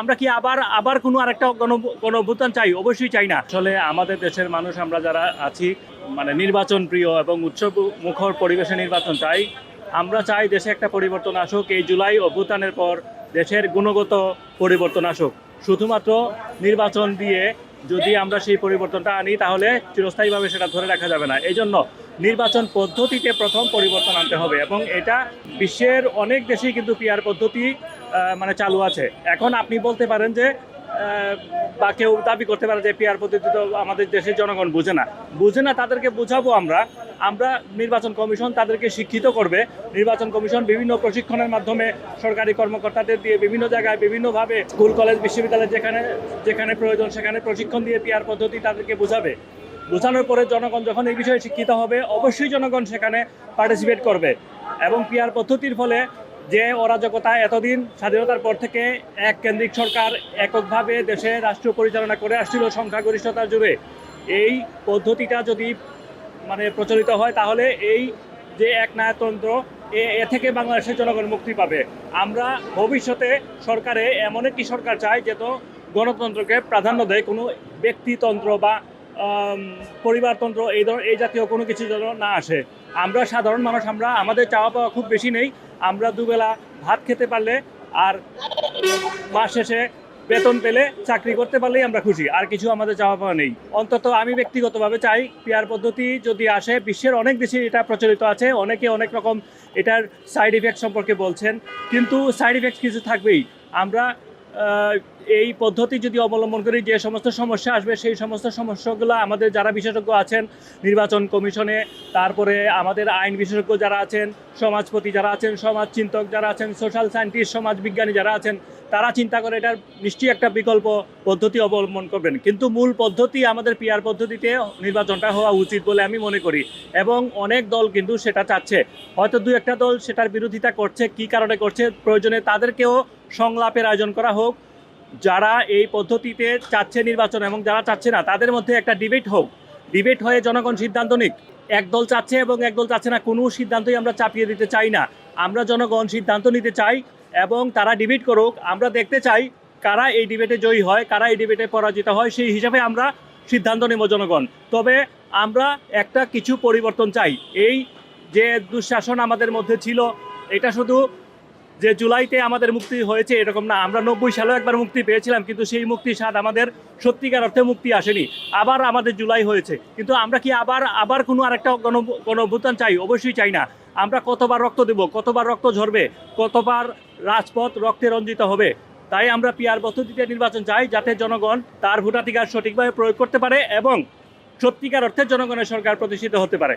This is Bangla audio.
আমরা কি আবার আবার কোনো আরেকটা গণ গণ অভ্যুত্থান চাই? অবশ্যই চাই না। আসলে আমাদের দেশের মানুষ, আমরা যারা আছি মানে নির্বাচন প্রিয় এবং উৎসব মুখর পরিবেশে নির্বাচন চাই, আমরা চাই দেশে একটা পরিবর্তন আসুক। এই জুলাই অভ্যুত্থানের পর দেশের গুণগত পরিবর্তন আসুক। শুধুমাত্র নির্বাচন দিয়ে যদি আমরা সেই পরিবর্তনটা আনি, তাহলে চিরস্থায়ীভাবে সেটা ধরে রাখা যাবে না। এই জন্য নির্বাচন পদ্ধতিতে প্রথম পরিবর্তন আনতে হবে এবং এটা বিশ্বের অনেক দেশেই কিন্তু পিআর পদ্ধতি মানে চালু আছে। এখন আপনি বলতে পারেন যে বা কেউ দাবি করতে পারে যে পিআর পদ্ধতি তো আমাদের দেশের জনগণ বুঝে না। বুঝে না, তাদেরকে বোঝাবো আমরা। আমরা নির্বাচন কমিশন তাদেরকে শিক্ষিত করবে। নির্বাচন কমিশন বিভিন্ন প্রশিক্ষণের মাধ্যমে সরকারি কর্মকর্তাদের দিয়ে বিভিন্ন জায়গায় বিভিন্নভাবে স্কুল, কলেজ, বিশ্ববিদ্যালয় যেখানে যেখানে প্রয়োজন সেখানে প্রশিক্ষণ দিয়ে পিআর পদ্ধতি তাদেরকে বোঝাবে। বোঝানোর পরে জনগণ যখন এই বিষয়ে শিক্ষিত হবে, অবশ্যই জনগণ সেখানে পার্টিসিপেট করবে। এবং পিআর পদ্ধতির ফলে যে অরাজকতা এতদিন স্বাধীনতার পর থেকে এক কেন্দ্রিক সরকার এককভাবে দেশে রাষ্ট্র পরিচালনা করে আসছিল সংখ্যাগরিষ্ঠতার জুড়ে এই পদ্ধতিটা যদি মানে প্রচলিত হয় তাহলে এই যে এক নায়তন্ত্র এ থেকে বাংলাদেশের জনগণ মুক্তি পাবে। আমরা ভবিষ্যতে সরকারে এমন একটি সরকার চাই যে তো গণতন্ত্রকে প্রাধান্য দেয় কোনো ব্যক্তিতন্ত্র বা পরিবারতন্ত্র, এই ধর, এই জাতীয় কোনো কিছু যেন না আসে। আমরা সাধারণ মানুষ, আমরা, আমাদের চাওয়া পাওয়া খুব বেশি নেই। আমরা দুবেলা ভাত খেতে পারলে আর মাস শেষে বেতন পেলে চাকরি করতে পারলেই আমরা খুশি, আর কিছু আমাদের চাওয়া পাওয়া নেই। অন্তত আমি ব্যক্তিগতভাবে চাই, পিয়ার পদ্ধতি যদি আসে, বিশ্বের অনেক দেশে এটা প্রচলিত আছে, অনেকে অনেক রকম এটার সাইড ইফেক্ট সম্পর্কে বলছেন, কিন্তু সাইড ইফেক্ট কিছু থাকবেই। আমরা এই পদ্ধতি যদি অবলম্বন করি, যে সমস্ত সমস্যা আসবে, সেই সমস্ত সমস্যাগুলো আমাদের যারা বিশেষজ্ঞ আছেন, নির্বাচন কমিশনে, তারপরে আমাদের আইন বিশেষজ্ঞ যারা আছেন, সমাজপতি যারা আছেন, সমাজ চিন্তক যারা আছেন সোশ্যাল সায়েন্টিস্ট সমাজ বিজ্ঞানী যারা আছেন, তারা চিন্তা করে এটার নিশ্চয়ই একটা বিকল্প পদ্ধতি অবলম্বন করবেন। কিন্তু মূল পদ্ধতি আমাদের পিআর পদ্ধতিতে নির্বাচনটা হওয়া উচিত বলে আমি মনে করি এবং অনেক দল কিন্তু সেটা চাচ্ছে। হয়তো দু একটা দল সেটার বিরোধিতা করছে, কি কারণে করছে, প্রয়োজনে তাদেরকেও সংলাপের আয়োজন করা হোক, যারা এই পদ্ধতিতে চাচ্ছে নির্বাচন এবং যারা চাচ্ছে না, তাদের মধ্যে একটা ডিবেট হোক। ডিবেট হয়ে জনগণ সিদ্ধান্ত নিক। এক দল চাচ্ছে এবং এক দল চাচ্ছে না, কোনো সিদ্ধান্তই আমরা চাপিয়ে দিতে চাই না। আমরা জনগণ সিদ্ধান্ত নিতে চাই এবং তারা ডিবেট করুক। আমরা দেখতে চাই কারা এই ডিবেটে জয়ী হয়, কারা এই ডিবেটে পরাজিত হয়, সেই হিসাবে আমরা সিদ্ধান্ত নেব জনগণ। তবে আমরা একটা কিছু পরিবর্তন চাই। এই যে দুঃশাসন আমাদের মধ্যে ছিল, এটা শুধু যে জুলাইতে আমাদের মুক্তি হয়েছে, এরকম না। আমরা নব্বই সালেও একবার মুক্তি পেয়েছিলাম, কিন্তু সেই মুক্তির স্বাদ আমাদের সত্যিকার অর্থে মুক্তি আসেনি। আবার আমাদের জুলাই হয়েছে। কিন্তু আমরা কি আবার আবার কোনো আরেকটা গণ গণ চাই? অবশ্যই চাই না। আমরা কতবার রক্ত দেব? কতবার রক্ত ঝরবে? কতবার রাজপথ রক্তে রঞ্জিত হবে? তাই আমরা পিয়ার পদ্ধতিতে নির্বাচন চাই, যাতে জনগণ তার ভোটাধিকার সঠিকভাবে প্রয়োগ করতে পারে এবং সত্যিকার অর্থে জনগণের সরকার প্রতিষ্ঠিত হতে পারে।